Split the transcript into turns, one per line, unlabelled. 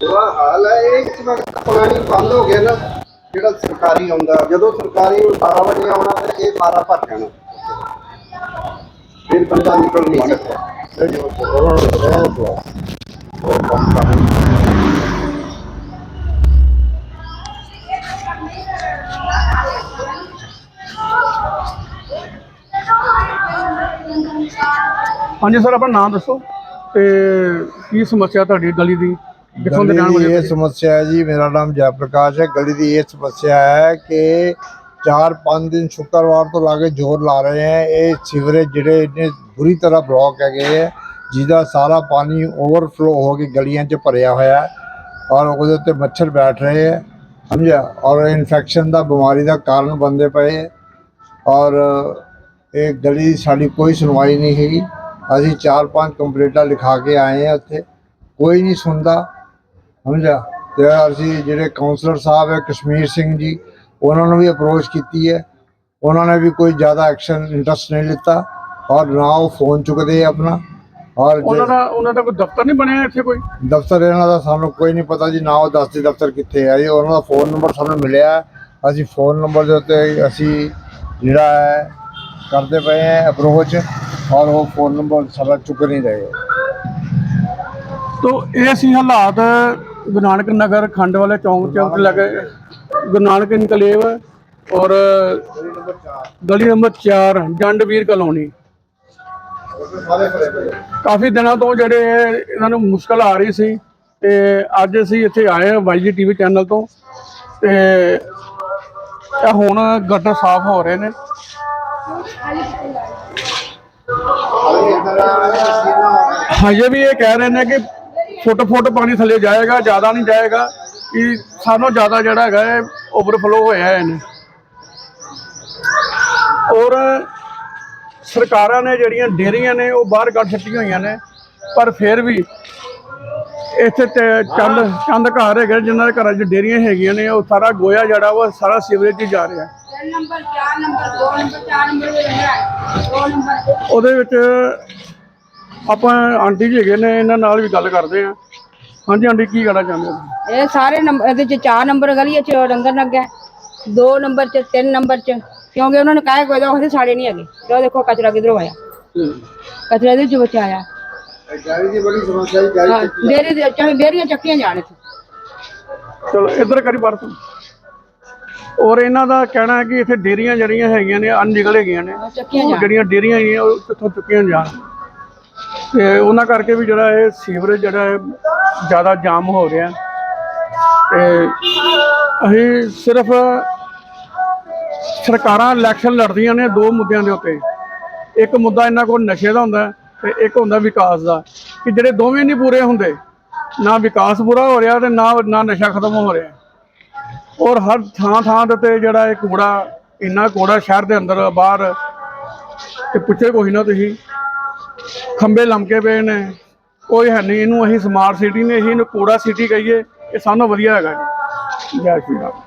ਬੁਰਾ ਹਾਲ ਹੈ ਇਸ ਵਕਤ ਪਾਣੀ ਬੰਦ ਹੋ ਗਿਆ ਨਾ, ਜਿਹੜਾ ਸਰਕਾਰੀ ਆਉਂਦਾ, ਜਦੋਂ ਸਰਕਾਰੀ 12 ਵਜੇ ਆਉਣਾ, ਤੇ ਇਹ ਸਾਰਾ ਭਰ ਜਾਣਾ। ਫਿਰ ਬੰਦਾ ਨਿਕਲ ਨਹੀਂ ਸਕਦਾ।
ਹਾਂਜੀ ਸਰ ਆਪਣਾ ਨਾਮ ਦੱਸੋ ਤੇ ਕੀ ਸਮੱਸਿਆ ਤੁਹਾਡੀ ਗਲੀ ਦੀ? ਕਿੱਥੋਂ ਦੇ ਰਹਿਣ
ਗਲੀ ਦੀ
ਵਾਲੇ
ਇਹ? ਸਮੱਸਿਆ ਹੈ ਜੀ ਮੇਰਾ ਨਾਮ ਜੈ ਪ੍ਰਕਾਸ਼ ਹੈ। ਗਲੀ ਦੀ ਇਹ ਸਮੱਸਿਆ ਹੈ ਕਿ 4-5 ਦਿਨ ਸ਼ੁੱਕਰਵਾਰ ਤੋਂ ਲਾ ਕੇ ਜ਼ੋਰ ਲਾ ਰਹੇ ਹੈ। ਇਹ ਸੀਵਰੇਜ ਜਿਹੜੇ ਇੰਨੇ ਬੁਰੀ ਤਰ੍ਹਾਂ ਬਲੌਕ ਹੈਗੇ ਹੈ ਜਿਹਦਾ ਸਾਰਾ ਪਾਣੀ ਓਵਰਫਲੋ ਹੋ ਕੇ ਗਲੀਆਂ 'ਚ ਭਰਿਆ ਹੋਇਆ ਹੈ ਔਰ ਉਹਦੇ ਉੱਤੇ ਮੱਛਰ ਬੈਠ ਰਹੇ ਹੈ ਸਮਝਿਆ? ਔਰ ਇਨਫੈਕਸ਼ਨ ਦਾ ਬਿਮਾਰੀ ਦਾ ਕਾਰਨ ਬਣਦੇ ਪਏ ਹੈ ਔਰ ਇਹ ਗਲੀ ਦੀ ਸਾਡੀ ਕੋਈ ਸੁਣਵਾਈ ਨਹੀਂ ਹੈਗੀ। ਅਸੀਂ 4-5 ਕੰਪਲੇਂਟਾਂ ਲਿਖਾ ਕੇ ਆਏ ਹਾਂ ਉੱਥੇ। ਕੋਈ ਨਹੀਂ ਸੁਣਦਾ। ਸਮਝਿਆ? ਤੇ ਅਸੀਂ ਜਿਹੜੇ ਕਾਉਂਸਲਰ ਸਾਹਿਬ ਹੈ ਕਸ਼ਮੀਰ ਸਿੰਘ ਜੀ ਉਹਨਾਂ ਨੂੰ ਵੀ ਅਪਰੋਚ ਕੀਤੀ ਹੈ। ਉਹਨਾਂ ਨੇ ਵੀ ਕੋਈ ਜ਼ਿਆਦਾ ਐਕਸ਼ਨ ਇੰਟਰਸਟ ਨਹੀਂ ਲਿੱਤਾ। ਔਰ ਨਾ ਉਹ ਫੋਨ ਚੁੱਕਦੇ ਆਪਣਾ। ਔਰ
ਉਹਨਾਂ ਦਾ ਉਹਨਾਂ ਦਾ ਕੋਈ ਦਫ਼ਤਰ ਨਹੀਂ ਬਣਿਆ ਇੱਥੇ ਕੋਈ?
ਦਫ਼ਤਰ ਇਹਨਾਂ ਦਾ ਸਾਨੂੰ ਕੋਈ ਨਹੀਂ ਪਤਾ ਜੀ ਨਾ ਉਹ ਦੱਸਦੇ ਦਫ਼ਤਰ ਕਿੱਥੇ ਹੈ ਜੀ ਉਹਨਾਂ ਦਾ ਫੋਨ ਨੰਬਰ ਸਾਨੂੰ ਮਿਲਿਆ। ਅਸੀਂ ਫੋਨ ਨੰਬਰ ਦੇ ਉੱਤੇ ਅਸੀਂ ਜਿਹੜਾ ਹੈ ਕਰਦੇ ਪਏ ਹਾਂ ਅਪਰੋਚ ਔਰ ਉਹ ਫੋਨ ਨੰਬਰ ਸਾਡਾ ਚੁੱਕ ਨਹੀਂ ਰਹੇ।
ਤੋ ਇਹ ਸੀ ਹਾਲਾਤ ਗੁਰੂ ਨਾਨਕ ਨਗਰ ਖੰਡ ਵਾਲੇ ਚੌਂਕ ਚੌਂਕ ਲੱਗੇ। ਗੁਰੂ ਨਾਨਕ ਇਨਕਲੇਵ ਔਰ ਗਲੀ ਨੰਬਰ 4 ਜੰਡਵੀਰ ਕਲੋਨੀ। ਕਾਫੀ ਦਿਨਾਂ ਤੋਂ ਜਿਹੜੇ ਇਹਨਾਂ ਨੂੰ ਮੁਸ਼ਕਲ ਆ ਰਹੀ ਸੀ ਤੇ ਅੱਜ ਅਸੀਂ ਇੱਥੇ ਆਏ ਹਾਂ ਵਾਈਜੀ ਟੀਵੀ ਚੈਨਲ ਤੋਂ ਤੇ ਇਹ ਹੁਣ ਗਟਰ ਸਾਫ਼ ਹੋ ਰਹੇ ਨੇ। ਹਜੇ ਵੀ ਇਹ ਕਹਿ ਰਹੇ ਨੇ ਕਿ ਫੁੱਟ ਫੁੱਟ ਪਾਣੀ ਥੱਲੇ ਜਾਏਗਾ, ਜ਼ਿਆਦਾ ਨਹੀਂ ਜਾਏਗਾ, ਕਿ ਸਾਨੂੰ ਜ਼ਿਆਦਾ ਜਿਹੜਾ ਹੈਗਾ ਹੈ ਓਵਰਫਲੋ ਹੋਇਆ ਹੈ ਇਹਨੇ। ਔਰ ਸਰਕਾਰਾਂ ਨੇ ਜਿਹੜੀਆਂ ਡੇਰੀਆਂ ਨੇ ਉਹ ਬਾਹਰ ਕੱਢ ਛੱਡੀਆਂ ਹੋਈਆਂ ਨੇ, ਪਰ ਫਿਰ ਵੀ ਇੱਥੇ ਚੰਦ ਚੰਦ ਘਰ ਹੈਗੇ ਜਿਨ੍ਹਾਂ ਦੇ ਘਰਾਂ 'ਚ ਡੇਰੀਆਂ ਹੈਗੀਆਂ ਨੇ, ਉਹ ਸਾਰਾ ਗੋਇਆ ਜਿਹੜਾ ਉਹ ਸਾਰਾ ਸੀਵਰੇਜ 'ਚ ਜਾ ਰਿਹਾ।
ਤਿੰਨ ਨੰਬਰ ਚਾਰ ਨੰਬਰ ਦੇ
ਉਹਦੇ ਵਿੱਚ ਆਪਾਂ ਆਂਟੀ ਜੀ ਹੈਗੇ ਨੇ ਇਹਨਾਂ ਨਾਲ ਵੀ ਗੱਲ ਕਰਦੇ ਆ ਹਾਂਜੀ ਆਂਟੀ ਕੀ ਕਹਿਣਾ ਚਾਹੁੰਦੇ ਹੋ?
ਇਹ ਸਾਰੇ ਨੰਬਰ ਇਹਦੇ ਚ ਚਾਰ ਨੰਬਰ ਗਲੀ ਚ ਡੰਗਰ ਲੱਗਾ ਹੈ। ਦੋ ਨੰਬਰ ਚ ਤਿੰਨ ਨੰਬਰ ਚ। ਕਿਉਂਕਿ ਉਹਨਾਂ ਨੇ ਕਾਇਆ ਕੋਈ ਉਹਦੇ ਸਾੜੇ ਨਹੀਂ ਹੈਗੇ। ਲੋ ਦੇਖੋ ਕਚਰਾ ਕਿਧਰੋਂ ਆਇਆ। ਕਚਰਾ ਦੇ ਚ ਬਚਾਇਆ
ਗਾੜੀ ਦੀ ਬੜੀ ਸਮੱਸਿਆ ਹੈ ਗਾੜੀ
ਹਾਂ ਡੇਰੇ ਦੇ ਚਾਹੇ ਡੇਰੀਆਂ ਚੱਕੀਆਂ ਜਾਣ ਇੱਥੇ।
ਚਲੋ ਇੱਧਰ ਕਰੀ ਪਰ ਤੂੰ ਔਰ ਇਹਨਾਂ ਦਾ ਕਹਿਣਾ ਹੈ ਕਿ ਇੱਥੇ ਡੇਰੀਆਂ ਜਿਹੜੀਆਂ ਹੈਗੀਆਂ ਨੇ ਅਨਲਿਗਲ ਹੈਗੀਆਂ ਨੇ।
ਚੱਕੀਆਂ ਜਾਣ।
ਜਿਹੜੀਆਂ ਡੇਰੀਆਂ ਹੈਗੀਆਂ ਉਹ ਕਿੱਥੋਂ ਚੁੱਕੀਆਂ ਜਾਣ? ਤੇ ਉਹਨਾਂ ਕਰਕੇ ਵੀ ਜਿਹੜਾ ਇਹ ਸੀਵਰੇਜ ਜਿਹੜਾ ਹੈ ਜ਼ਿਆਦਾ ਜਾਮ ਹੋ ਰਿਹਾ ਤੇ ਅਸੀਂ ਸਿਰਫ ਸਰਕਾਰਾਂ ਇਲੈਕਸ਼ਨ ਲੜਦੀਆਂ ਨੇ ਦੋ ਮੁੱਦਿਆਂ ਦੇ ਉੱਤੇ। ਇੱਕ ਮੁੱਦਾ ਇਹਨਾਂ ਕੋਲ ਨਸ਼ੇ ਦਾ ਹੁੰਦਾ ਹੈ ਤੇ ਇੱਕ ਹੁੰਦਾ ਵਿਕਾਸ ਦਾ। ਕਿ ਜਿਹੜੇ ਦੋਵੇਂ ਨਹੀਂ ਪੂਰੇ ਹੁੰਦੇ ਨਾ ਵਿਕਾਸ ਪੂਰਾ ਹੋ ਰਿਹਾ ਤੇ ਨਾ ਨਾ ਨਸ਼ਾ ਖਤਮ ਹੋ ਰਿਹਾ। ਔਰ ਹਰ ਥਾਂ ਥਾਂ ਦੇ ਉੱਤੇ ਜਿਹੜਾ ਇਹ ਕੂੜਾ ਇੰਨਾ ਕੂੜਾ ਸ਼ਹਿਰ ਦੇ ਅੰਦਰ ਬਾਹਰ, ਤੇ ਪੁੱਛੇ ਕੋਈ ਨਾ ਤੁਸੀਂ ਖੰਬੇ ਲੰਮਕੇ ਪਏ ਨੇ, ਕੋਈ ਹੈ ਨਹੀਂ, ਇਹਨੂੰ ਅਸੀਂ ਸਮਾਰਟ ਸਿਟੀ ਨੇ, ਅਸੀਂ ਇਹਨੂੰ ਕੂੜਾ ਸਿਟੀ ਕਹੀਏ, ਇਹ ਸਾਨੂੰ ਵਧੀਆ ਹੈਗਾ ਜੀ। ਜੈ ਸ਼੍ਰੀ ਰਾਮ।